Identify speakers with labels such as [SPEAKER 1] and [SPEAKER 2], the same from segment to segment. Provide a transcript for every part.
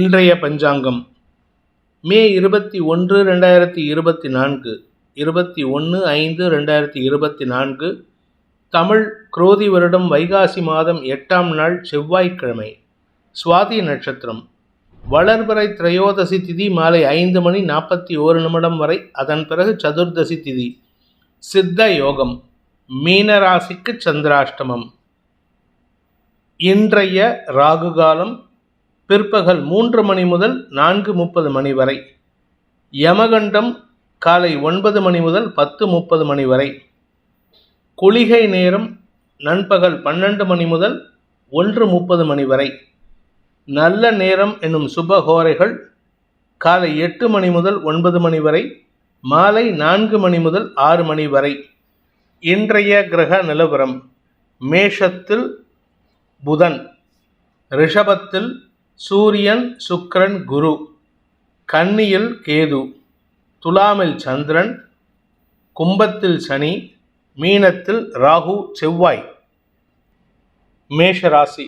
[SPEAKER 1] இன்றைய பஞ்சாங்கம். மே இருபத்தி ஒன்று ரெண்டாயிரத்தி இருபத்தி நான்கு. இருபத்தி ஒன்று ஐந்து ரெண்டாயிரத்தி இருபத்தி நான்கு. தமிழ் குரோதி வருடம் வைகாசி மாதம் எட்டாம் நாள் செவ்வாய்க்கிழமை. சுவாதி நட்சத்திரம். வளர்பிறை திரையோதசி திதி மாலை ஐந்து மணி நாற்பத்தி ஓரு நிமிடம் வரை அதன் பிறகு சதுர்தசி திதி. சித்த யோகம். மீனராசிக்கு சந்திராஷ்டமம். இன்றைய ராகு காலம் பிற்பகல் மூன்று மணி முதல் நான்கு முப்பது மணி வரை. யமகண்டம் காலை ஒன்பது மணி முதல் பத்து முப்பது மணி வரை. குளிகை நேரம் நண்பகல் பன்னெண்டு மணி முதல் ஒன்று முப்பது மணி வரை. நல்ல நேரம் என்னும் சுபகோரைகள் காலை எட்டு மணி முதல் ஒன்பது மணி வரை மாலை நான்கு மணி முதல் ஆறு மணி வரை. இன்றைய கிரக நிலவரம் மேஷத்தில் புதன் ரிஷபத்தில் சூரியன் சுக்கிரன் குரு. கன்னியில் கேது. துலாமில் சந்திரன். கும்பத்தில் சனி. மீனத்தில் ராகு செவ்வாய். மேஷராசி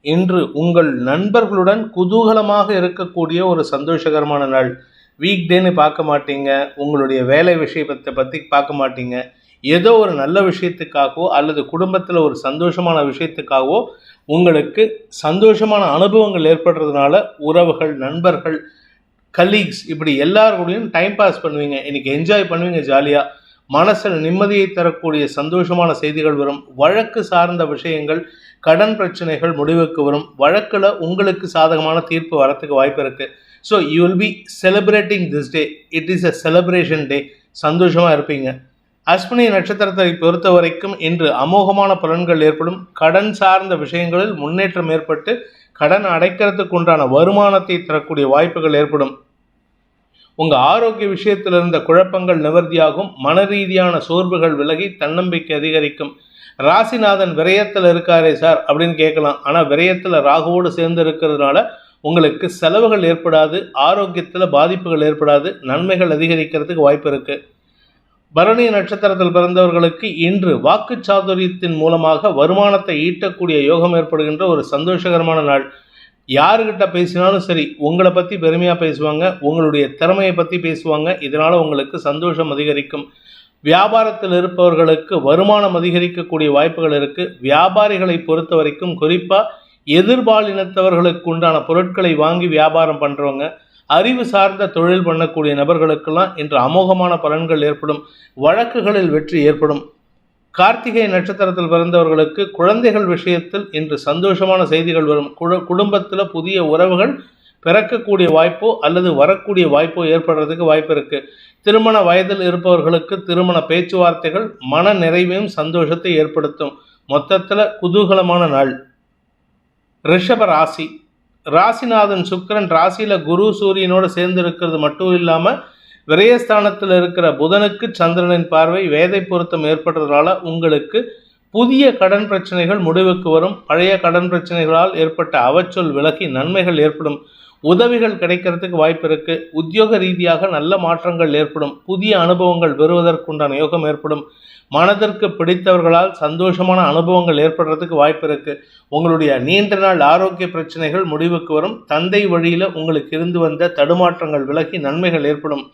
[SPEAKER 1] இன்று உங்கள் நண்பர்களுடன் குதூகலமாக இருக்கக்கூடிய ஒரு சந்தோஷகரமான நாள். வீக் டேன்னு பார்க்க மாட்டீங்க. உங்களுடைய வேலை விஷயத்தை பற்றி பார்க்க மாட்டீங்க. ஏதோ ஒரு நல்ல விஷயத்துக்காகவோ அல்லது குடும்பத்தில் ஒரு சந்தோஷமான விஷயத்துக்காகவோ உங்களுக்கு சந்தோஷமான அனுபவங்கள் ஏற்படுறதுனால உறவுகள் நண்பர்கள் கலீக்ஸ் இப்படி எல்லாருக்கூடையும் டைம் பாஸ் பண்ணுவீங்க. இன்னைக்கு என்ஜாய் பண்ணுவீங்க ஜாலியாக மனசில் நிம்மதியை தரக்கூடிய சந்தோஷமான செய்திகள் வரும். வழக்கு சார்ந்த விஷயங்கள் கடன் பிரச்சனைகள் முடிவுக்கு வரும். வழக்கில் உங்களுக்கு சாதகமான தீர்ப்பு வரத்துக்கு வாய்ப்பு இருக்குது so you will be celebrating this day it is a celebration day சந்தோஷமாக இருப்பீங்க. அஸ்வினி நட்சத்திரத்தை பொறுத்த வரைக்கும் இன்று அமோகமான பலன்கள் ஏற்படும். கடன் சார்ந்த விஷயங்களில் முன்னேற்றம் ஏற்பட்டு கடன் அடைக்கிறதுக்கு உண்டான வருமானத்தை தரக்கூடிய வாய்ப்புகள் ஏற்படும். உங்கள் ஆரோக்கிய விஷயத்தில் இருந்த குழப்பங்கள் நிவர்த்தியாகும். மன ரீதியான சோர்வுகள் விலகி தன்னம்பிக்கை அதிகரிக்கும். ராசிநாதன் விரயத்தில் இருக்காரே சார் அப்படின்னு கேட்கலாம். ஆனால் விரயத்தில் ராகுவோடு சேர்ந்து இருக்கிறதுனால உங்களுக்கு செலவுகள் ஏற்படாது ஆரோக்கியத்தில் பாதிப்புகள் ஏற்படாது நன்மைகள் அதிகரிக்கிறதுக்கு வாய்ப்பு இருக்குது பரணி நட்சத்திரத்தில் பிறந்தவர்களுக்கு இன்று வாக்கு சாதுரியத்தின் மூலமாக வருமானத்தை ஈட்டக்கூடிய யோகம் ஏற்படுகின்ற ஒரு சந்தோஷகரமான நாள். யாருக்கிட்ட பேசினாலும் சரி உங்களை பற்றி பெருமையாக பேசுவாங்க உங்களுடைய திறமையை பற்றி பேசுவாங்க இதனால் உங்களுக்கு சந்தோஷம் அதிகரிக்கும். வியாபாரத்தில் இருப்பவர்களுக்கு வருமானம் அதிகரிக்கக்கூடிய வாய்ப்புகள் இருக்குது வியாபாரிகளை பொறுத்த வரைக்கும் குறிப்பாக எதிர்பாலினத்தவர்களுக்கு உண்டான பொருட்களை வாங்கி வியாபாரம் பண்ணுறவங்க அறிவு சார்ந்த தொழில் பண்ணக்கூடிய நபர்களுக்கெல்லாம் இன்று அமோகமான பலன்கள் ஏற்படும் வழக்குகளில் வெற்றி ஏற்படும். கார்த்திகை நட்சத்திரத்தில் பிறந்தவர்களுக்கு குழந்தைகள் விஷயத்தில் இன்று சந்தோஷமான செய்திகள் வரும். குடும்பத்தில் புதிய உறவுகள் பிறக்கக்கூடிய வாய்ப்போ அல்லது வரக்கூடிய வாய்ப்போ ஏற்படுறதுக்கு வாய்ப்பு இருக்குது திருமண வயதில் இருப்பவர்களுக்கு திருமண பேச்சுவார்த்தைகள் மன நிறைவையும் சந்தோஷத்தை ஏற்படுத்தும். மொத்தத்தில் குதூகலமான நாள். ரிஷப ராசி. ராசிநாதன் சுக்கரன் ராசியில் குரு சூரியனோடு சேர்ந்து இருக்கிறது மட்டும் இல்லாமல் விரயஸ்தானத்தில் இருக்கிற புதனுக்கு சந்திரனின் பார்வை வேதை பொருத்தம் ஏற்படுறதுனால உங்களுக்கு புதிய கடன் பிரச்சனைகள் முடிவுக்கு வரும். பழைய கடன் பிரச்சனைகளால் ஏற்பட்ட அவச்சொல் விலகி நன்மைகள் ஏற்படும். உதவிகள் கிடைக்கிறதுக்கு வாய்ப்பு இருக்குது உத்தியோக ரீதியாக நல்ல மாற்றங்கள் ஏற்படும். புதிய அனுபவங்கள் பெறுவதற்குண்டான யோகம் ஏற்படும். மனதிற்கு பிடித்தவர்களால் சந்தோஷமான அனுபவங்கள் ஏற்படுறதுக்கு வாய்ப்பு இருக்குது உங்களுடைய நீண்ட நாள் ஆரோக்கிய பிரச்சனைகள் முடிவுக்கு வரும். தந்தை வழியில் உங்களுக்கு இருந்து வந்த தடுமாற்றங்கள் விலகி நன்மைகள் ஏற்படும்.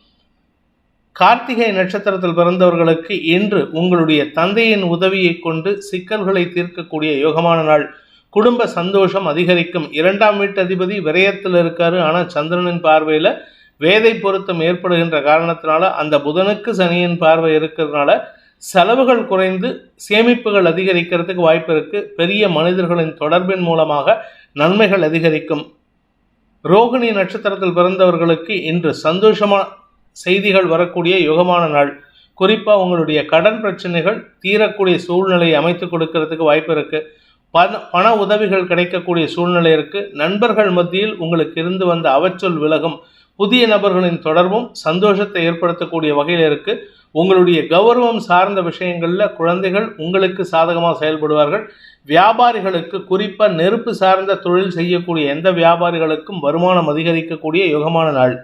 [SPEAKER 1] கார்த்திகை நட்சத்திரத்தில் பிறந்தவர்களுக்கு இன்று உங்களுடைய தந்தையின் உதவியை கொண்டு சிக்கல்களை தீர்க்கக்கூடிய யோகமான நாள். குடும்ப சந்தோஷம் அதிகரிக்கும். இரண்டாம் வீட்டு அதிபதி விரயத்தில் இருக்காரு. ஆனால் சந்திரனின் பார்வையில் வேதை பொருத்தம் ஏற்படுகின்ற காரணத்தினால அந்த புதனுக்கு சனியின் பார்வை இருக்கிறதுனால செலவுகள் குறைந்து சேமிப்புகள் அதிகரிக்கிறதுக்கு வாய்ப்பு இருக்குது பெரிய மனிதர்களின் தொடர்பின் மூலமாக நன்மைகள் அதிகரிக்கும். ரோகிணி நட்சத்திரத்தில் பிறந்தவர்களுக்கு இன்று சந்தோஷமான செய்திகள் வரக்கூடிய யுகமான நாள். குறிப்பாக உங்களுடைய கடன் பிரச்சனைகள் தீரக்கூடிய சூழ்நிலையை அமைத்து கொடுக்கறதுக்கு வாய்ப்பு இருக்குது பண பண உதவிகள் கிடைக்கக்கூடிய சூழ்நிலை இருக்குது நண்பர்கள் மத்தியில் உங்களுக்கு இருந்து வந்த அவச்சொல் விலகும். புதிய நபர்களின் தொடர்பும் சந்தோஷத்தை ஏற்படுத்தக்கூடிய வகையில் இருக்குது உங்களுடைய கௌரவம் சார்ந்த விஷயங்களில் குழந்தைகள் உங்களுக்கு சாதகமாக செயல்படுவார்கள். வியாபாரிகளுக்கு குறிப்பாக நெருப்பு சார்ந்த தொழில் செய்யக்கூடிய எந்த வியாபாரிகளுக்கும் வருமானம் அதிகரிக்கக்கூடிய யுகமான நாள்.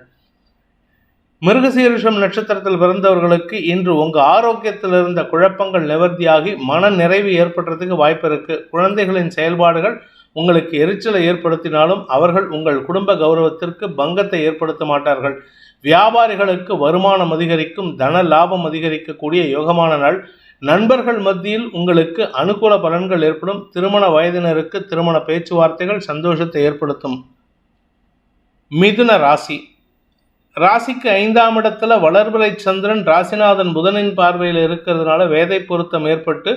[SPEAKER 1] மிருகசீரிஷம் நட்சத்திரத்தில் பிறந்தவர்களுக்கு இன்று உங்கள் ஆரோக்கியத்தில் இருந்த குழப்பங்கள் நிவர்த்தியாகி மன நிறைவு ஏற்படுறதுக்கு வாய்ப்பு இருக்குது குழந்தைகளின் செயல்பாடுகள் உங்களுக்கு எரிச்சலை ஏற்படுத்தினாலும் அவர்கள் உங்கள் குடும்ப கௌரவத்திற்கு பங்கத்தை ஏற்படுத்த மாட்டார்கள். வியாபாரிகளுக்கு வருமானம் அதிகரிக்கும் தன லாபம் அதிகரிக்கக்கூடிய யோகமான நாள். நண்பர்கள் மத்தியில் உங்களுக்கு அனுகூல பலன்கள் ஏற்படும். திருமண வயதினருக்கு திருமண பேச்சுவார்த்தைகள் சந்தோஷத்தை ஏற்படுத்தும். மிதுன ராசி. ராசிக்கு ஐந்தாம் இடத்துல வளர்பிறை சந்திரன் ராசிநாதன் புதனின் பார்வையில் இருக்கிறதுனால வேதை பொருத்தம் ஏற்பட்டு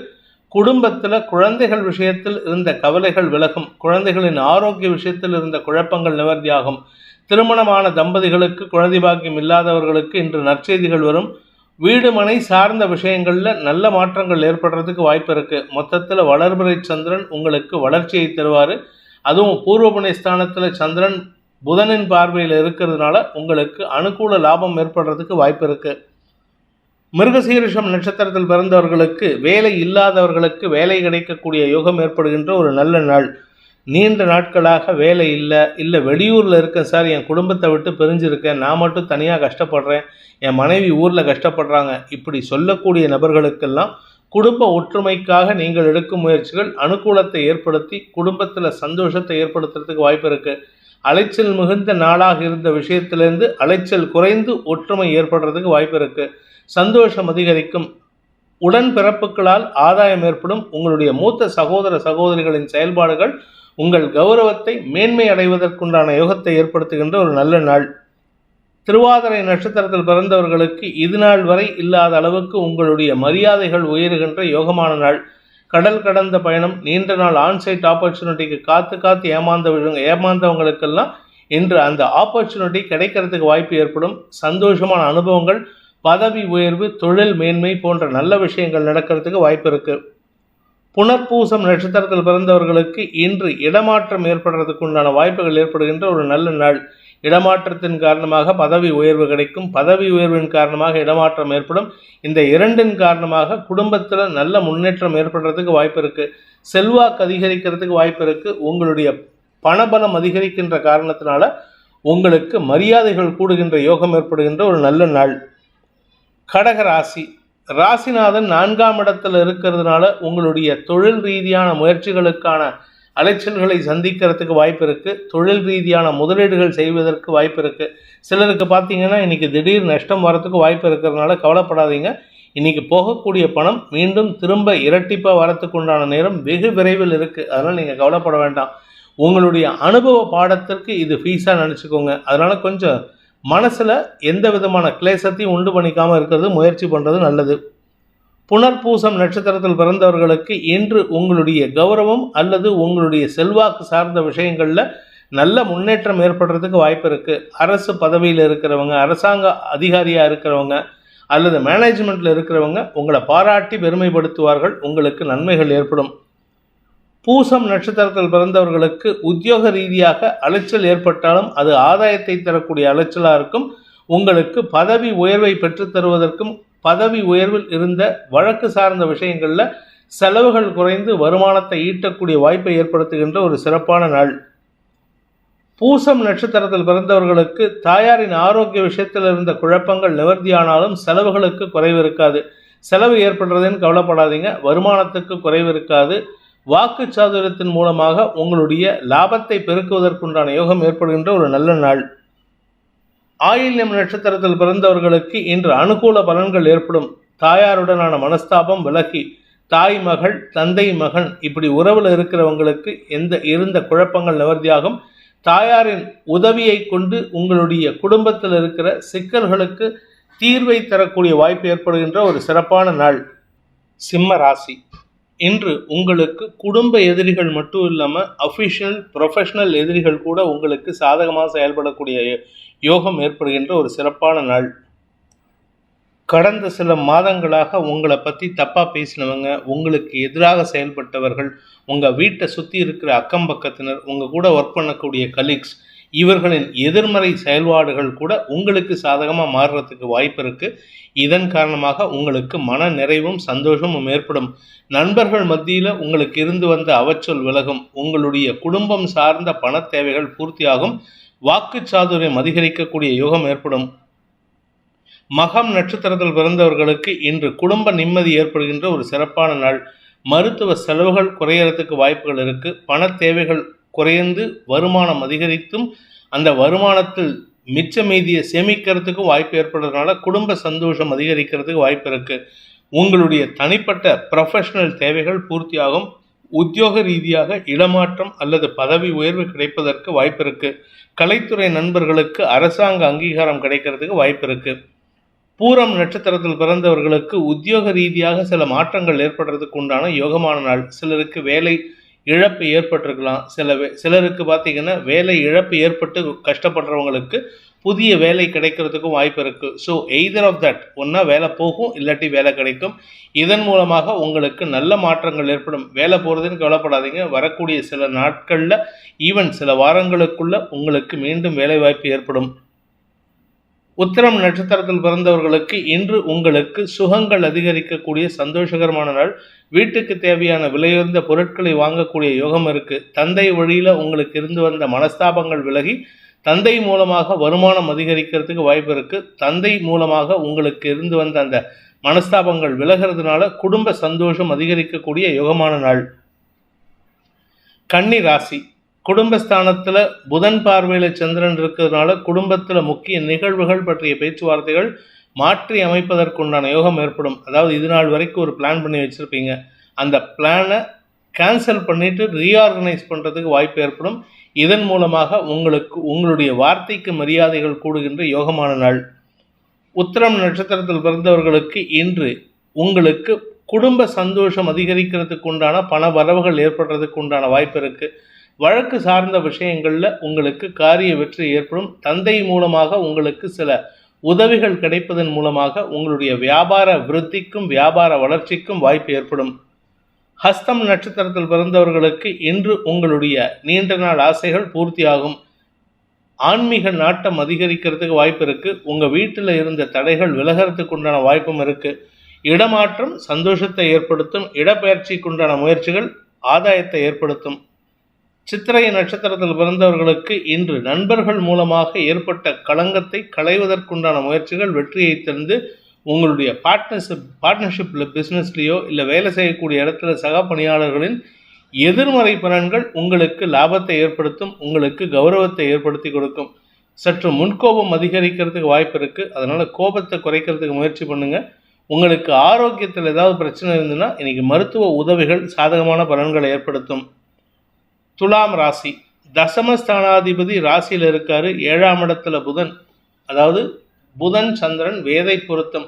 [SPEAKER 1] குடும்பத்தில் குழந்தைகள் விஷயத்தில் இருந்த கவலைகள் விலகும். குழந்தைகளின் ஆரோக்கிய விஷயத்தில் இருந்த குழப்பங்கள் நிவர்த்தியாகும். திருமணமான தம்பதிகளுக்கு குழந்தை பாக்கியம் இல்லாதவர்களுக்கு இன்று நற்செய்திகள் வரும். வீடு மனை சார்ந்த விஷயங்களில் நல்ல மாற்றங்கள் ஏற்படுறதுக்கு வாய்ப்பு இருக்குது மொத்தத்தில் வளர்பிறை சந்திரன் உங்களுக்கு வளர்ச்சியை தருவார். அதுவும் பூர்வ ஸ்தானத்தில் சந்திரன் புதனின் பார்வையில் இருக்கிறதுனால உங்களுக்கு அனுகூல லாபம் ஏற்படுறதுக்கு வாய்ப்பு இருக்குது மிருகசீரிஷம் நட்சத்திரத்தில் பிறந்தவர்களுக்கு வேலை இல்லாதவர்களுக்கு வேலை கிடைக்கக்கூடிய யோகம் ஏற்படுகின்ற ஒரு நல்ல நாள். நீண்ட நாட்களாக வேலை இல்லை இல்லை வெளியூரில் இருக்கேன் சார் என் குடும்பத்தை விட்டு பிரிஞ்சிருக்கேன் நான் மட்டும் தனியாக கஷ்டப்படுறேன் என் மனைவி ஊரில் கஷ்டப்படுறாங்க இப்படி சொல்லக்கூடிய நபர்களுக்கெல்லாம் குடும்ப ஒற்றுமைக்காக நீங்கள் எடுக்கும் முயற்சிகள் அனுகூலத்தை ஏற்படுத்தி குடும்பத்தில் சந்தோஷத்தை ஏற்படுத்துறதுக்கு வாய்ப்பு இருக்குது அலைச்சல் மிகுந்த நாளாக இருந்த விஷயத்திலிருந்து அலைச்சல் குறைந்து ஒற்றுமை ஏற்படுறதுக்கு வாய்ப்பு இருக்குது சந்தோஷம் அதிகரிக்கும். உடன் பிறப்புகளால் ஆதாயம் ஏற்படும். உங்களுடைய மூத்த சகோதர சகோதரிகளின் செயல்பாடுகள் உங்கள் கௌரவத்தை மேன்மை அடைவதற்குண்டான யோகத்தை ஏற்படுத்துகின்ற ஒரு நல்ல நாள். திருவாதிரை நட்சத்திரத்தில் பிறந்தவர்களுக்கு இது நாள் வரை இல்லாத அளவுக்கு உங்களுடைய மரியாதைகள் உயருகின்ற யோகமான நாள். கடல் கடந்த பயணம் நீண்ட நாள் ஆன்சைட் ஆப்பர்ச்சுனிட்டிக்கு காத்து காத்து ஏமாந்தவங்க ஏமாந்தவங்களுக்கெல்லாம் இன்று அந்த ஆப்பர்ச்சுனிட்டி கிடைக்கிறதுக்கு வாய்ப்பு ஏற்படும். சந்தோஷமான அனுபவங்கள் பதவி உயர்வு தொழில் மேன்மை போன்ற நல்ல விஷயங்கள் நடக்கிறதுக்கு வாய்ப்பு இருக்குது புனர்பூசம் நட்சத்திரத்தில் பிறந்தவர்களுக்கு இன்று இடமாற்றம் ஏற்படுறதுக்கு உண்டான வாய்ப்புகள் ஏற்படுகின்ற ஒரு நல்ல நாள். இடமாற்றத்தின் காரணமாக பதவி உயர்வு கிடைக்கும். பதவி உயர்வின் காரணமாக இடமாற்றம் ஏற்படும். இந்த இரண்டின் காரணமாக குடும்பத்தில் நல்ல முன்னேற்றம் ஏற்படுறதுக்கு வாய்ப்பு இருக்குது செல்வாக்கு அதிகரிக்கிறதுக்கு வாய்ப்பு இருக்குது உங்களுடைய பணபலம் அதிகரிக்கின்ற காரணத்தினால உங்களுக்கு மரியாதைகள் கூடுகின்ற யோகம் ஏற்படுகின்ற ஒரு நல்ல நாள். கடக ராசி. ராசிநாதன் நான்காம் இடத்துல இருக்கிறதுனால உங்களுடைய தொழில் ரீதியான முயற்சிகளுக்கான அலைச்சல்களை சந்திக்கிறதுக்கு வாய்ப்பு இருக்குது தொழில் ரீதியான முதலீடுகள் செய்வதற்கு வாய்ப்பு இருக்குது சிலருக்கு பார்த்தீங்கன்னா இன்றைக்கி திடீர் நஷ்டம் வரத்துக்கு வாய்ப்பு இருக்கிறதுனால கவலைப்படாதீங்க. இன்றைக்கி போகக்கூடிய பணம் மீண்டும் திரும்ப இரட்டிப்பாக வரத்துக்கு உண்டான நேரம் வெகு விரைவில் இருக்குது அதனால் நீங்கள் கவலைப்பட வேண்டாம். உங்களுடைய அனுபவ பாடத்திற்கு இது ஃபீஸாக நினச்சிக்கோங்க. அதனால் கொஞ்சம் மனசில் எந்த விதமான கிளேசத்தையும் உண்டு பண்ணிக்காமல் இருக்கிறது முயற்சி பண்ணுறது நல்லது. புனர்பூசம் நட்சத்திரத்தில் பிறந்தவர்களுக்கு இன்று உங்களுடைய கௌரவம் அல்லது உங்களுடைய செல்வாக்கு சார்ந்த விஷயங்களில் நல்ல முன்னேற்றம் ஏற்படுறதுக்கு வாய்ப்பு இருக்குது அரசு பதவியில் இருக்கிறவங்க அரசாங்க அதிகாரியாக இருக்கிறவங்க அல்லது மேனேஜ்மெண்ட்டில் இருக்கிறவங்க உங்களை பாராட்டி பெருமைப்படுத்துவார்கள். உங்களுக்கு நன்மைகள் ஏற்படும். பூசம் நட்சத்திரத்தில் பிறந்தவர்களுக்கு உத்தியோக ரீதியாக அலைச்சல் ஏற்பட்டாலும் அது ஆதாயத்தை தரக்கூடிய அலைச்சலாக இருக்கும். உங்களுக்கு பதவி உயர்வை பெற்றுத் தருவதற்கும் பதவி உயர்வில் இருந்த வழக்கு சார்ந்த விஷயங்களில் செலவுகள் குறைந்து வருமானத்தை ஈட்டக்கூடிய வாய்ப்பை ஏற்படுத்துகின்ற ஒரு சிறப்பான நாள். பூசம் நட்சத்திரத்தில் பிறந்தவர்களுக்கு தாயாரின் ஆரோக்கிய விஷயத்தில் இருந்த குழப்பங்கள் நிவர்த்தியானாலும் செலவுகளுக்கு குறைவு இருக்காது. செலவு ஏற்படுறதுன்னு கவலைப்படாதீங்க. வருமானத்துக்கு குறைவு இருக்காது. வாக்கு சாதுரியத்தின் மூலமாக உங்களுடைய லாபத்தை பெருக்குவதற்குண்டான யோகம் ஏற்படுகின்ற ஒரு நல்ல நாள். ஆயில்யம் நட்சத்திரத்தில் பிறந்தவர்களுக்கு இன்று அனுகூல பலன்கள் ஏற்படும். தாயாருடனான மனஸ்தாபம் விலகி தாய் மகள் தந்தை மகன் இப்படி உறவில் இருக்கிறவங்களுக்கு எந்த இருந்த குழப்பங்கள் நிவர்த்தியாகும். தாயாரின் உதவியை கொண்டு உங்களுடைய குடும்பத்தில் இருக்கிற சிக்கல்களுக்கு தீர்வை தரக்கூடிய வாய்ப்பு ஏற்படுகின்ற ஒரு சிறப்பான நாள். சிம்ம ராசி. இன்று உங்களுக்கு குடும்ப எதிரிகள் மட்டும் இல்லாமல் அஃபிஷியல் ப்ரொஃபஷனல் எதிரிகள் கூட உங்களுக்கு சாதகமாக செயல்படக்கூடிய யோகம் ஏற்படுகின்ற ஒரு சிறப்பான நாள். கடந்த சில மாதங்களாக உங்களை பற்றி தப்பாக பேசினவங்க உங்களுக்கு எதிராக செயல்பட்டவர்கள் உங்கள் வீட்டை சுற்றி இருக்கிற அக்கம் பக்கத்தினர் உங்கள் கூட ஒர்க் பண்ணக்கூடிய கலீக்ஸ் இவர்களின் எதிர்மறை செயல்பாடுகள் கூட உங்களுக்கு சாதகமாக மாறுறதுக்கு வாய்ப்பு இருக்குது இதன் காரணமாக உங்களுக்கு மன நிறைவும் சந்தோஷமும் ஏற்படும். நண்பர்கள் மத்தியில் உங்களுக்கு இருந்து வந்த அவச்சொல் விலகும். உங்களுடைய குடும்பம் சார்ந்த பண தேவைகள் பூர்த்தியாகும். வாக்கு சாதுரியம் அதிகரிக்கக்கூடிய யோகம் ஏற்படும். மகம் நட்சத்திரத்தில் பிறந்தவர்களுக்கு இன்று குடும்ப நிம்மதி ஏற்படுகின்ற ஒரு சிறப்பான நாள். மருத்துவ செலவுகள் குறையறதுக்கு வாய்ப்புகள் இருக்குது பண தேவைகள் குறைந்து வருமானம் அதிகரித்தும் அந்த வருமானத்தில் மிச்ச மீதியை சேமிக்கிறதுக்கும் வாய்ப்பு ஏற்படுறதுனால குடும்ப சந்தோஷம் அதிகரிக்கிறதுக்கு வாய்ப்பு இருக்குது உங்களுடைய தனிப்பட்ட ப்ரொஃபஷனல் தேவைகள் பூர்த்தியாகும். உத்தியோக ரீதியாக இடமாற்றம் அல்லது பதவி உயர்வு கிடைப்பதற்கு வாய்ப்பு இருக்குது கலைத்துறை நண்பர்களுக்கு அரசாங்க அங்கீகாரம் கிடைக்கிறதுக்கு வாய்ப்பு இருக்குது பூரம் நட்சத்திரத்தில் பிறந்தவர்களுக்கு உத்தியோக ரீதியாக சில மாற்றங்கள் ஏற்படுறதுக்கு உண்டான யோகமான நாள். சிலருக்கு வேலை இழப்பு ஏற்பட்டிருக்கலாம். சில சிலருக்கு பார்த்தீங்கன்னா வேலை இழப்பு ஏற்பட்டு கஷ்டப்படுறவங்களுக்கு புதிய வேலை கிடைக்கிறதுக்கும் வாய்ப்பு இருக்குது ஸோ எய்தர் ஆஃப் தட் ஒன்றா வேலை போகும் இல்லாட்டி வேலை கிடைக்கும். இதன் மூலமாக உங்களுக்கு நல்ல மாற்றங்கள் ஏற்படும். வேலை போகிறதுன்னு கவலைப்படாதீங்க. வரக்கூடிய சில நாட்களில் ஈவன் சில வாரங்களுக்குள்ளே உங்களுக்கு மீண்டும் வேலை வாய்ப்பு ஏற்படும். உத்திரம் நட்சத்திரத்தில் பிறந்தவர்களுக்கு இன்று உங்களுக்கு சுகங்கள் அதிகரிக்கக்கூடிய சந்தோஷகரமான நாள். வீட்டுக்கு தேவையான விலையுயர்ந்த பொருட்களை வாங்கக்கூடிய யோகம் இருக்கு. தந்தை வழியில் உங்களுக்கு இருந்து வந்த மனஸ்தாபங்கள் விலகி தந்தை மூலமாக வருமானம் அதிகரிக்கிறதுக்கு வாய்ப்பு இருக்குது தந்தை மூலமாக உங்களுக்கு இருந்து வந்த அந்த மனஸ்தாபங்கள் விலகிறதுனால குடும்ப சந்தோஷம் அதிகரிக்கக்கூடிய யோகமான நாள். கன்னி ராசி. குடும்பஸ்தானத்தில் புதன் பார்வையில் சந்திரன் இருக்கிறதுனால குடும்பத்தில் முக்கிய நிகழ்வுகள் பற்றிய பேச்சுவார்த்தைகள் மாற்றி அமைப்பதற்குண்டான யோகம் ஏற்படும். அதாவது இது நாள் வரைக்கும் ஒரு பிளான் பண்ணி வச்சுருப்பீங்க. அந்த பிளானை கேன்சல் பண்ணிவிட்டு ரீஆர்கனைஸ் பண்ணுறதுக்கு வாய்ப்பு ஏற்படும். இதன் மூலமாக உங்களுக்கு உங்களுடைய வார்த்தைக்கு மரியாதைகள் கூடுகின்ற யோகமான நாள். உத்திரம் நட்சத்திரத்தில் பிறந்தவர்களுக்கு இன்று உங்களுக்கு குடும்ப சந்தோஷம் அதிகரிக்கிறதுக்கு உண்டான பண வரவுகள் ஏற்படுறதுக்கு உண்டான வாய்ப்பு இருக்குது வழக்கு சார்ந்த விஷயங்களில் உங்களுக்கு காரிய வெற்றி ஏற்படும். தந்தை மூலமாக உங்களுக்கு சில உதவிகள் கிடைப்பதன் மூலமாக உங்களுடைய வியாபார விருத்திக்கும் வியாபார வளர்ச்சிக்கும் வாய்ப்பு ஏற்படும். ஹஸ்தம் நட்சத்திரத்தில் பிறந்தவர்களுக்கு இன்று உங்களுடைய நீண்ட நாள் ஆசைகள் பூர்த்தியாகும். ஆன்மீக நாட்டம் அதிகரிக்கிறதுக்கு வாய்ப்பு இருக்கு. உங்க வீட்டில் இருந்த தடைகள் விலகிறதுக்கு உண்டான வாய்ப்பும் இருக்கு. இடமாற்றம் சந்தோஷத்தை ஏற்படுத்தும். இடப்பெயர்ச்சிக்குண்டான முயற்சிகள் ஆதாயத்தை ஏற்படுத்தும். சித்திரை நட்சத்திரத்தில் பிறந்தவர்களுக்கு இன்று நண்பர்கள் மூலமாக ஏற்பட்ட களங்கத்தை களைவதற்குண்டான முயற்சிகள் வெற்றியை தந்து உங்களுடைய பார்ட்னர்ஷிப் பார்ட்னர்ஷிப்பில் பிஸ்னஸ்லேயோ இல்லை வேலை செய்யக்கூடிய இடத்துல சக பணியாளர்களின் எதிர்மறை பலன்கள் உங்களுக்கு லாபத்தை ஏற்படுத்தும் உங்களுக்கு கௌரவத்தை ஏற்படுத்தி கொடுக்கும். சற்று முன்கோபம் அதிகரிக்கிறதுக்கு வாய்ப்பு இருக்குது அதனால் கோபத்தை குறைக்கிறதுக்கு முயற்சி பண்ணுங்கள் உங்களுக்கு ஆரோக்கியத்தில் ஏதாவது பிரச்சனை இருந்ததுன்னா இன்றைக்கி மருத்துவ உதவிகள் சாதகமான பலன்களை ஏற்படுத்தும். துலாம் ராசி. தசமஸ்தானாதிபதி ராசியில் இருக்கார். ஏழாம் இடத்துல புதன். அதாவது புதன் சந்திரன் வேதை பொருத்தம்.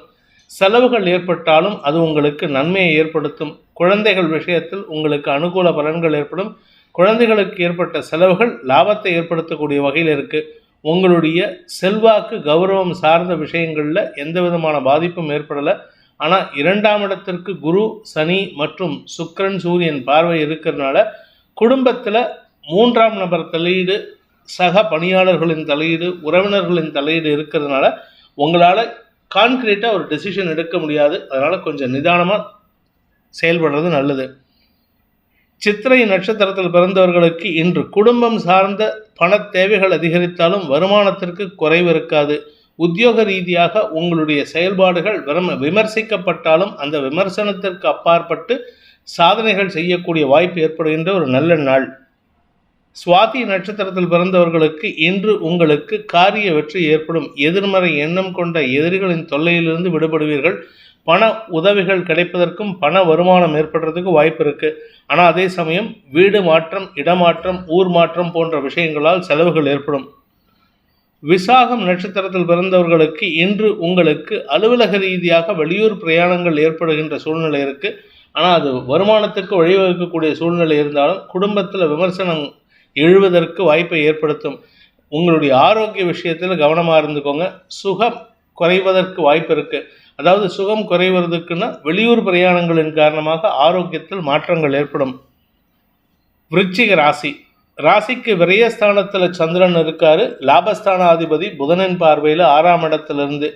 [SPEAKER 1] செலவுகள் ஏற்பட்டாலும் அது உங்களுக்கு நன்மையை ஏற்படுத்தும். குழந்தைகள் விஷயத்தில் உங்களுக்கு அனுகூல பலன்கள் ஏற்படும். குழந்தைகளுக்கு ஏற்பட்ட செலவுகள் லாபத்தை ஏற்படுத்தக்கூடிய வகையில் இருக்குது உங்களுடைய செல்வாக்கு கௌரவம் சார்ந்த விஷயங்களில் எந்த விதமான பாதிப்பும் ஏற்படலை. ஆனால் இரண்டாம் இடத்திற்கு குரு சனி மற்றும் சுக்கரன் சூரியன் பார்வை இருக்கிறதுனால குடும்பத்தில் மூன்றாம் நபர் தலையீடு சக பணியாளர்களின் தலையீடு உறவினர்களின் தலையீடு இருக்கிறதுனால உங்களால் கான்கிரீட்டாக ஒரு டெசிஷன் எடுக்க முடியாது. அதனால் கொஞ்சம் நிதானமாக செயல்படுறது நல்லது. சித்திரை நட்சத்திரத்தில் பிறந்தவர்களுக்கு இன்று குடும்பம் சார்ந்த பண தேவைகள் அதிகரித்தாலும் வருமானத்திற்கு குறைவு இருக்காது. உத்தியோக ரீதியாக உங்களுடைய செயல்பாடுகள் விமர்சிக்கப்பட்டாலும் அந்த விமர்சனத்திற்கு அப்பாற்பட்டு சாதனைகள் செய்யக்கூடிய வாய்ப்பு ஏற்படுகின்ற ஒரு நல்ல நாள். சுவாதி நட்சத்திரத்தில் பிறந்தவர்களுக்கு இன்று உங்களுக்கு காரிய வெற்றி ஏற்படும். எதிர்மறை எண்ணம் கொண்ட எதிரிகளின் தொல்லையிலிருந்து விடுபடுவீர்கள். பண உதவிகள் கிடைப்பதற்கும் பண வருமானம் ஏற்படுறதுக்கு வாய்ப்பு இருக்கு. ஆனால் அதே சமயம் வீடு மாற்றம் இடமாற்றம் ஊர் மாற்றம் போன்ற விஷயங்களால் செலவுகள் ஏற்படும். விசாகம் நட்சத்திரத்தில் பிறந்தவர்களுக்கு இன்று உங்களுக்கு அலுவலக ரீதியாக வெளியூர் பிரயாணங்கள் ஏற்படுகின்ற சூழ்நிலை இருக்குது ஆனால் அது வருமானத்திற்கு வழிவகுக்கக்கூடிய சூழ்நிலை இருந்தாலும் குடும்பத்தில் விமர்சனம் எழுவதற்கு வாய்ப்பை ஏற்படுத்தும். உங்களுடைய ஆரோக்கிய விஷயத்தில் கவனமாக இருந்துக்கோங்க. சுகம் குறைவதற்கு வாய்ப்பு இருக்குது அதாவது சுகம் குறைவதற்குன்னா வெளியூர் பிரயாணங்களின் காரணமாக ஆரோக்கியத்தில் மாற்றங்கள் ஏற்படும். விருச்சிக ராசி. ராசிக்கு விரயஸ்தானத்தில் சந்திரன் இருக்காரு. லாபஸ்தானாதிபதி புதனின் பார்வையில் ஆறாம் இடத்திலிருந்து.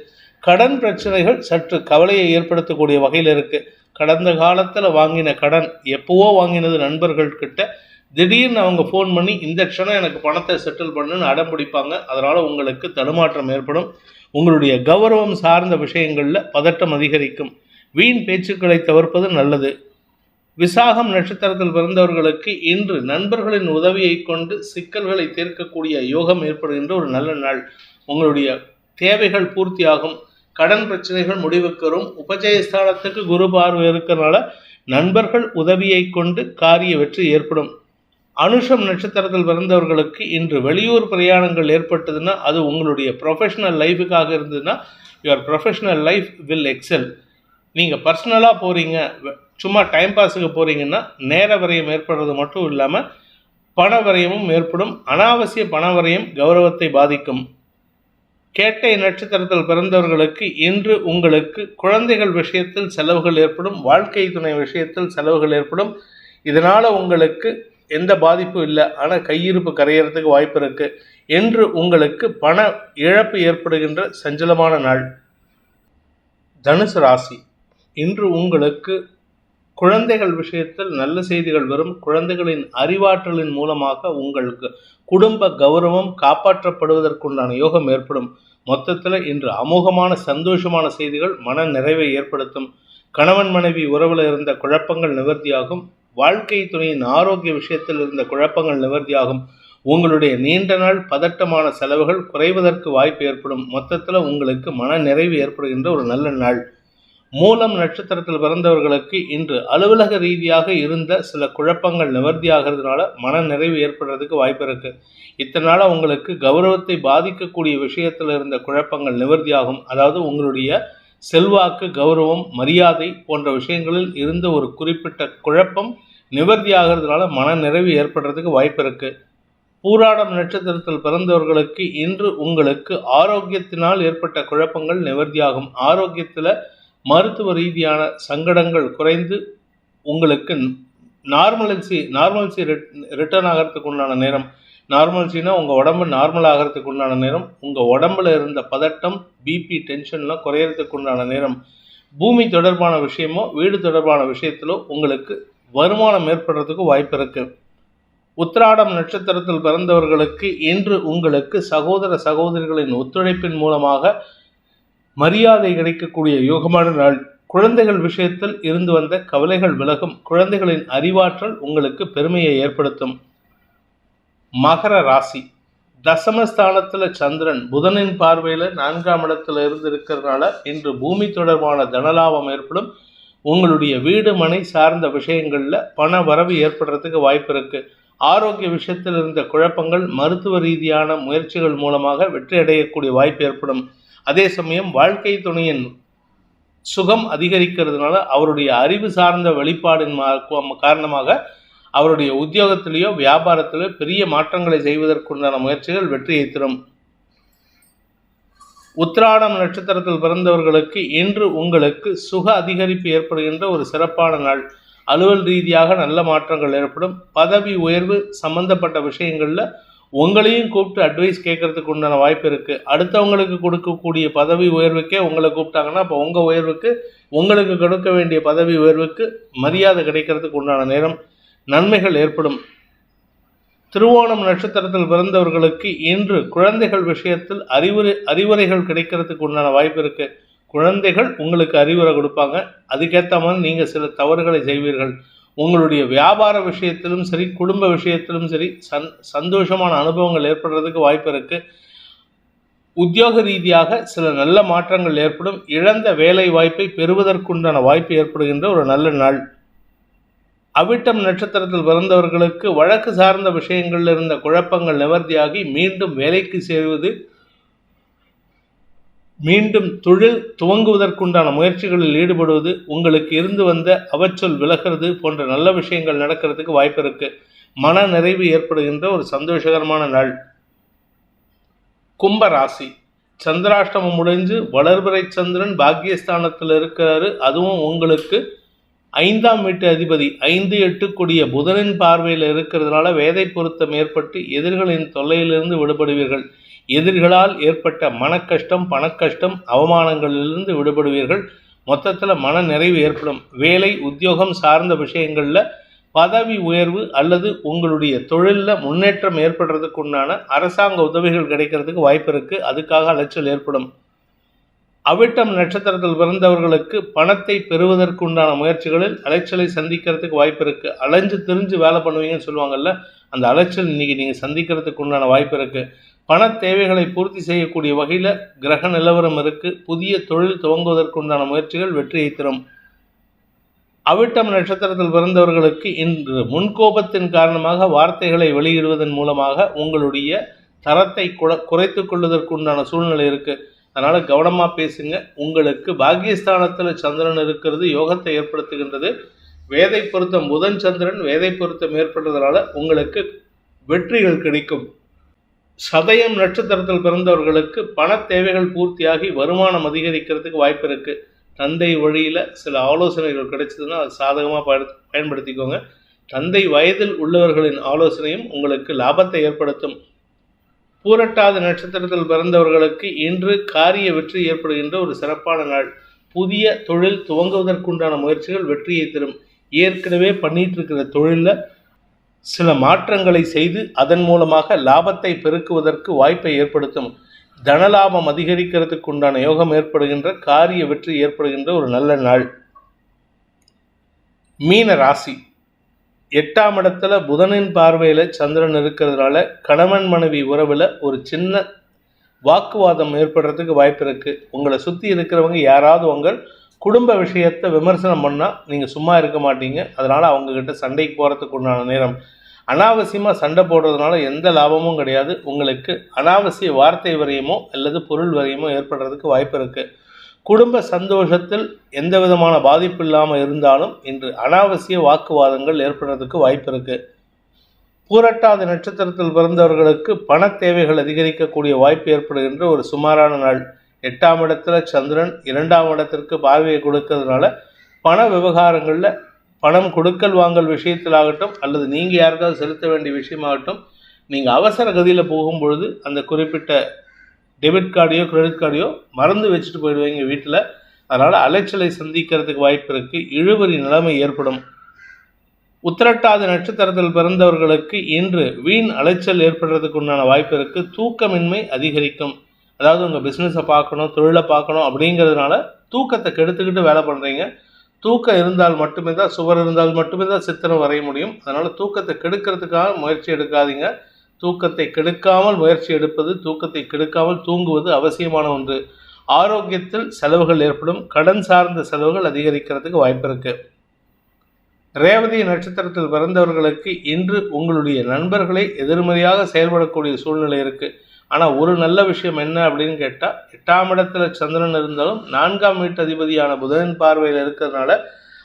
[SPEAKER 1] கடன் பிரச்சனைகள் சற்று கவலையை ஏற்படுத்தக்கூடிய வகையில் இருக்குது கடந்த காலத்தில் வாங்கின கடன் எப்போவோ வாங்கினது நண்பர்கள் கிட்ட திடீர்னு அவங்க ஃபோன் பண்ணி இந்த க்ஷணம் எனக்கு பணத்தை செட்டில் பண்ணுன்னு அடம் பிடிப்பாங்க. அதனால் உங்களுக்கு தடுமாற்றம் ஏற்படும். உங்களுடைய கௌரவம் சார்ந்த விஷயங்களில் பதட்டம் அதிகரிக்கும். வீண் பேச்சுக்களை தவிர்ப்பது நல்லது. விசாகம் நட்சத்திரத்தில் பிறந்தவர்களுக்கு இன்று நண்பர்களின் உதவியை கொண்டு சிக்கல்களை தீர்க்கக்கூடிய யோகம் ஏற்படுகின்ற ஒரு நல்ல நாள். உங்களுடைய தேவைகள் பூர்த்தியாகும். கடன் பிரச்சனைகள் முடிவுக்கு வரும். உபஜயஸ்தானத்துக்கு குரு பார்வை இருக்கிறனால நண்பர்கள் உதவியை கொண்டு காரிய வெற்றி ஏற்படும். அனுஷம் நட்சத்திரத்தில் பிறந்தவர்களுக்கு இன்று வெளியூர் பிரயாணங்கள் ஏற்பட்டதுன்னா அது உங்களுடைய ப்ரொஃபஷனல் லைஃபுக்காக இருந்ததுன்னா your professional life will excel நீங்கள் பர்சனலாக போகிறீங்க சும்மா டைம் பாஸுக்கு போகிறீங்கன்னா நேர விரயம் ஏற்படுறது மட்டும் இல்லாமல் பண விரயமும் ஏற்படும். அனாவசிய பண விரயம் கௌரவத்தை பாதிக்கும். கேட்டை நட்சத்திரத்தில் பிறந்தவர்களுக்கு இன்று உங்களுக்கு குழந்தைகள் விஷயத்தில் செலவுகள் ஏற்படும் வாழ்க்கை துணை விஷயத்தில் செலவுகள் ஏற்படும். இதனால் உங்களுக்கு எந்த பாதிப்பும் இல்லை. ஆனால் கையிருப்பு கரையிறதுக்கு வாய்ப்பு இருக்குது என்று உங்களுக்கு பண இழப்பு ஏற்படுகின்ற சஞ்சலமான நாள். தனுசு ராசி. இன்று உங்களுக்கு குழந்தைகள் விஷயத்தில் நல்ல செய்திகள் வரும். குழந்தைகளின் அறிவாற்றலின் மூலமாக உங்களுக்கு குடும்ப கௌரவம் காப்பாற்றப்படுவதற்குண்டான யோகம் ஏற்படும். மொத்தத்தில் இன்று அமோகமான சந்தோஷமான செய்திகள் மன நிறைவை ஏற்படுத்தும். கணவன் மனைவி உறவில் இருந்த குழப்பங்கள் நிவர்த்தியாகும். வாழ்க்கை துணையின் ஆரோக்கிய விஷயத்தில் இருந்த குழப்பங்கள் நிவர்த்தியாகும். உங்களுடைய நீண்ட நாள் பதட்டமான செலவுகள் குறைவதற்கு வாய்ப்பு ஏற்படும். மொத்தத்தில் உங்களுக்கு மன நிறைவு ஏற்படுகின்ற ஒரு நல்ல நாள். மூலம் நட்சத்திரத்தில் பிறந்தவர்களுக்கு இன்று அலுவலக ரீதியாக இருந்த சில குழப்பங்கள் நிவர்த்தியாகிறதுனால மன நிறைவு ஏற்படுறதுக்கு வாய்ப்பு இருக்கு. இத்தனை நாளாக உங்களுக்கு கௌரவத்தை பாதிக்கக்கூடிய விஷயத்தில் இருந்த குழப்பங்கள் நிவர்த்தியாகும். அதாவது உங்களுடைய செல்வாக்கு கௌரவம் மரியாதை போன்ற விஷயங்களில் இருந்த ஒரு குறிப்பிட்ட குழப்பம் நிவர்த்தி ஆகிறதுனால மன நிறைவு ஏற்படுறதுக்கு வாய்ப்பு இருக்கு. பூராடம் நட்சத்திரத்தில் பிறந்தவர்களுக்கு இன்று உங்களுக்கு ஆரோக்கியத்தினால் ஏற்பட்ட குழப்பங்கள் நிவர்த்தியாகும். ஆரோக்கியத்தில் மருத்துவ ரீதியான சங்கடங்கள் குறைந்து உங்களுக்கு நார்மலன்சி நார்மல்சி ரிட்டர்ன் ஆகிறதுக்கு உண்டான நேரம். நார்மல்சினா உங்கள் உடம்பு நார்மல் ஆகிறதுக்கு உண்டான நேரம். உங்கள் உடம்புல இருந்த பதட்டம் பிபி டென்ஷன்லாம் குறையறதுக்கு உண்டான நேரம். பூமி தொடர்பான விஷயமோ வீடு தொடர்பான விஷயத்திலோ உங்களுக்கு வருமானம் ஏற்படுறதுக்கு வாய்ப்பு இருக்குது உத்திராடம் நட்சத்திரத்தில் பிறந்தவர்களுக்கு இன்று உங்களுக்கு சகோதர சகோதரிகளின் ஒத்துழைப்பின் மூலமாக மரியாதை கிடைக்கக்கூடிய யோகமான நாள். குழந்தைகள் விஷயத்தில் இருந்து வந்த கவலைகள் விலகும். குழந்தைகளின் அறிவாற்றல் உங்களுக்கு பெருமையை ஏற்படுத்தும். மகர ராசி. தசமஸ்தானத்தில் சந்திரன் புதனின் பார்வையில் நான்காம் இடத்துல இருந்து இருக்கிறதுனால இன்று பூமி தொடர்பான தனலாபம் ஏற்படும். உங்களுடைய வீடு மனை சார்ந்த விஷயங்களில் பண வரவு ஏற்படுறதுக்கு வாய்ப்பு இருக்கு. ஆரோக்கிய விஷயத்தில் இருந்த குழப்பங்கள் மருத்துவ ரீதியான முயற்சிகள் மூலமாக வெற்றி அடையக்கூடிய வாய்ப்பு ஏற்படும். அதே சமயம் வாழ்க்கை துணையின் சுகம் அதிகரிக்கிறதுனால அவருடைய அறிவு சார்ந்த வெளிப்பாடின் காரணமாக அவருடைய உத்தியோகத்திலேயோ வியாபாரத்திலோ பெரிய மாற்றங்களை செய்வதற்குண்டான முயற்சிகள் வெற்றியை தரும். உத்திராடம் நட்சத்திரத்தில் பிறந்தவர்களுக்கு இன்று உங்களுக்கு சுக அதிகரிப்பு ஏற்படுகின்ற ஒரு சிறப்பான நாள். அலுவல் ரீதியாக நல்ல மாற்றங்கள் ஏற்படும். பதவி உயர்வு சம்பந்தப்பட்ட விஷயங்களில் உங்களையும் கூப்பிட்டு அட்வைஸ் கேட்கறதுக்கு உண்டான வாய்ப்பு இருக்குது அடுத்தவங்களுக்கு கொடுக்கக்கூடிய பதவி உயர்வுக்கே உங்களை கூப்பிட்டாங்கன்னா அப்போ உங்கள் உயர்வுக்கு உங்களுக்கு கொடுக்க வேண்டிய பதவி உயர்வுக்கு மரியாதை கிடைக்கிறதுக்கு உண்டான நேரம் நன்மைகள் ஏற்படும். திருவோணம் நட்சத்திரத்தில் பிறந்தவர்களுக்கு இன்று குழந்தைகள் விஷயத்தில் அறிவுரை அறிவுரைகள் கிடைக்கிறதுக்கு உண்டான வாய்ப்பு இருக்குது குழந்தைகள் உங்களுக்கு அறிவுரை கொடுப்பாங்க. அதுக்கேற்ற மாதிரி நீங்கள் சில தவறுகளை செய்வீர்கள். உங்களுடைய வியாபார விஷயத்திலும் சரி குடும்ப விஷயத்திலும் சரி சந் சந்தோஷமான அனுபவங்கள் ஏற்படுறதுக்கு வாய்ப்பு இருக்குது உத்தியோக ரீதியாக சில நல்ல மாற்றங்கள் ஏற்படும். இழந்த வேலை வாய்ப்பை பெறுவதற்குண்டான வாய்ப்பு ஏற்படுகின்ற ஒரு நல்ல நாள். அவிட்டம் நட்சத்திரத்தில் பிறந்தவர்களுக்கு வழக்கு சார்ந்த விஷயங்களில் இருந்த குழப்பங்கள் நிவர்த்தியாகி மீண்டும் வேலைக்கு சேருவது மீண்டும் தொழில் துவங்குவதற்குண்டான முயற்சிகளில் ஈடுபடுவது உங்களுக்கு இருந்து வந்த அவச்சொல் விலகிறது போன்ற நல்ல விஷயங்கள் நடக்கிறதுக்கு வாய்ப்பு இருக்கு. மன நிறைவு ஏற்படுகின்ற ஒரு சந்தோஷகரமான நாள். கும்ப ராசி. சந்திராஷ்டமம் முடிஞ்சு வளர்பிறை சந்திரன் பாக்கியஸ்தானத்தில் இருக்கிறாரு. அதுவும் உங்களுக்கு ஐந்தாம் வீட்டு அதிபதி ஐந்து எட்டு கொடிய புதனின் பார்வையில் இருக்கிறதுனால வேதை பொருத்தம் ஏற்பட்டு எதிர்களின் தொல்லையிலிருந்து விடுபடுவீர்கள். எதிரிகளால் ஏற்பட்ட மனக்கஷ்டம் பணக்கஷ்டம் அவமானங்களிலிருந்து விடுபடுவீர்கள். மொத்தத்தில் மன நிறைவு ஏற்படும். வேலை உத்தியோகம் சார்ந்த விஷயங்களில் பதவி உயர்வு அல்லது உங்களுடைய தொழிலில் முன்னேற்றம் ஏற்படுறதுக்கு உண்டான அரசாங்க உதவிகள் கிடைக்கிறதுக்கு வாய்ப்பு இருக்குது அதுக்காக அலைச்சல் ஏற்படும். அவிட்டம் நட்சத்திரத்தில் பிறந்தவர்களுக்கு பணத்தை பெறுவதற்கு உண்டான முயற்சிகளில் அலைச்சலை சந்திக்கிறதுக்கு வாய்ப்பு இருக்குது அலைஞ்சு திரிஞ்சு வேலை பண்ணுவீங்கன்னு சொல்லுவாங்கல்ல அந்த அலைச்சல் இன்னைக்கு நீங்கள் சந்திக்கிறதுக்கு உண்டான வாய்ப்பு இருக்குது பண தேவைகளை பூர்த்தி செய்யக்கூடிய வகையில் கிரக நிலவரம் இருக்கு. புதிய தொழில் துவங்குவதற்குண்டான முயற்சிகள் வெற்றியை தரும். அவிட்டம் நட்சத்திரத்தில் பிறந்தவர்களுக்கு இன்று முன்கோபத்தின் காரணமாக வார்த்தைகளை வெளியிடுவதன் மூலமாக உங்களுடைய தரத்தை குறைத்து கொள்வதற்குண்டான சூழ்நிலை இருக்கு. அதனால் கவனமாக பேசுங்க. உங்களுக்கு பாகியஸ்தானத்தில் சந்திரன் இருக்கிறது யோகத்தை ஏற்படுத்துகின்றது. வேதை பொருத்தம் புதன் சந்திரன் வேதை பொருத்தம் ஏற்படுறதுனால உங்களுக்கு வெற்றிகள் கிடைக்கும். சதயம் நட்சத்திரத்தில் பிறந்தவர்களுக்கு பண தேவைகள் பூர்த்தியாகி வருமானம் அதிகரிக்கிறதுக்கு வாய்ப்பு இருக்கு. தந்தை வழியில் சில ஆலோசனைகள் கிடைச்சதுன்னா அது சாதகமாக பயன் பயன்படுத்திக்கோங்க. தந்தை வயதில் உள்ளவர்களின் ஆலோசனையும் உங்களுக்கு லாபத்தை ஏற்படுத்தும். பூரட்டாத நட்சத்திரத்தில் பிறந்தவர்களுக்கு இன்று காரிய வெற்றி ஏற்படுகின்ற ஒரு சிறப்பான நாள். புதிய தொழில் துவங்குவதற்குண்டான முயற்சிகள் வெற்றியை தரும். ஏற்கனவே பண்ணிட்டு இருக்கிற தொழிலில் சில மாற்றங்களை செய்து அதன் மூலமாக லாபத்தை பெருக்குவதற்கு வாய்ப்பை ஏற்படுத்தும். தனலாபம் அதிகரிக்கிறதுக்கு உண்டான யோகம் ஏற்படுகின்ற காரிய வெற்றி ஏற்படுகின்ற ஒரு நல்ல நாள். மீன ராசி. எட்டாம் இடத்துல புதனின் பார்வையில் சந்திரன் இருக்கிறதுனால கணவன் மனைவி உறவில் ஒரு சின்ன வாக்குவாதம் ஏற்படுறதுக்கு வாய்ப்பு இருக்குது உங்களை சுற்றி இருக்கிறவங்க யாராவது உங்கள் குடும்ப விஷயத்தை விமர்சனம் பண்ணால் நீங்கள் சும்மா இருக்க மாட்டீங்க. அதனால் அவங்கக்கிட்ட சண்டைக்கு போகிறதுக்கு உண்டான நேரம். அனாவசியமாக சண்டை போடுறதுனால எந்த லாபமும் கிடையாது. உங்களுக்கு அனாவசிய வார்த்தை வரையுமோ அல்லது பொருள் வரையுமோ ஏற்படுறதுக்கு வாய்ப்பு இருக்குது குடும்ப சந்தோஷத்தில் எந்த விதமான பாதிப்பு இல்லாமல் இருந்தாலும் இன்று அனாவசிய வாக்குவாதங்கள் ஏற்படுறதுக்கு வாய்ப்பு இருக்குது பூரட்டாத நட்சத்திரத்தில் பிறந்தவர்களுக்கு பண தேவைகள் அதிகரிக்கக்கூடிய வாய்ப்பு ஏற்படுகின்ற ஒரு சுமாரான நாள். எட்டாம் இடத்துல சந்திரன் இரண்டாம் இடத்திற்கு பார்வையை கொடுக்கறதுனால பண விவகாரங்களில் பணம் கொடுக்கல் வாங்கல் விஷயத்திலாகட்டும் அல்லது நீங்கள் யாருக்காவது செலுத்த வேண்டிய விஷயமாகட்டும் நீங்கள் அவசர கதியில் போகும்பொழுது அந்த குறிப்பிட்ட டெபிட் கார்டையோ கிரெடிட் கார்டையோ மறந்து வச்சுட்டு போயிடுவீங்க வீட்டில். அதனால் அலைச்சலை சந்திக்கிறதுக்கு வாய்ப்பு இருக்குது இழுபறி நிலைமை ஏற்படும். உத்திரட்டாத நட்சத்திரத்தில் பிறந்தவர்களுக்கு இன்று வீண் அலைச்சல் ஏற்படுறதுக்கு உண்டான வாய்ப்பு இருக்குது தூக்கமின்மை அதிகரிக்கும். அதாவது உங்கள் பிஸ்னஸை பார்க்கணும் தொழிலை பார்க்கணும் அப்படிங்கிறதுனால தூக்கத்தை கெடுத்துக்கிட்டு வேலை பண்ணுறீங்க தூக்கம் இருந்தால் மட்டுமே தான் சுவர் இருந்தால் மட்டுமே தான் சித்திரம் வரைய முடியும். அதனால் தூக்கத்தை கெடுக்கிறதுக்காக முயற்சி எடுக்காதீங்க. தூக்கத்தை கெடுக்காமல் முயற்சி எடுப்பது தூக்கத்தை கெடுக்காமல் தூங்குவது அவசியமான ஒன்று. ஆரோக்கியத்தில் செலவுகள் ஏற்படும். கடன் சார்ந்த செலவுகள் அதிகரிக்கிறதுக்கு வாய்ப்பு இருக்குது ரேவதி நட்சத்திரத்தில் பிறந்தவர்களுக்கு இன்று உங்களுடைய நண்பர்களை எதிர்மறையாக செயல்படக்கூடிய சூழ்நிலை இருக்குது ஆனால் ஒரு நல்ல விஷயம் என்ன அப்படின்னு கேட்டால் எட்டாம் இடத்துல சந்திரன் இருந்தாலும் நான்காம் வீட்டு அதிபதியான புதனின் பார்வையில் இருக்கிறதுனால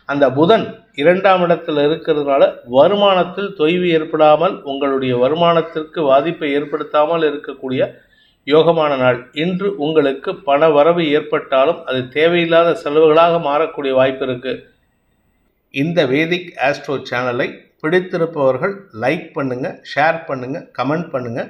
[SPEAKER 1] அந்த புதன் இரண்டாம் இடத்துல இருக்கிறதுனால வருமானத்தில் தொய்வு ஏற்படாமல் உங்களுடைய வருமானத்திற்கு பாதிப்பை ஏற்படுத்தாமல் இருக்கக்கூடிய யோகமான நாள். இன்று உங்களுக்கு பண வரவு ஏற்பட்டாலும் அது தேவையில்லாத செலவுகளாக மாறக்கூடிய வாய்ப்பு இருக்குது இந்த வேதிக் ஆஸ்ட்ரோ சேனலை பிடித்திருப்பவர்கள் லைக் பண்ணுங்கள் ஷேர் பண்ணுங்கள் கமெண்ட் பண்ணுங்கள்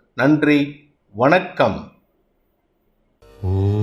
[SPEAKER 1] நன்றி வணக்கம்.
[SPEAKER 2] ஓ.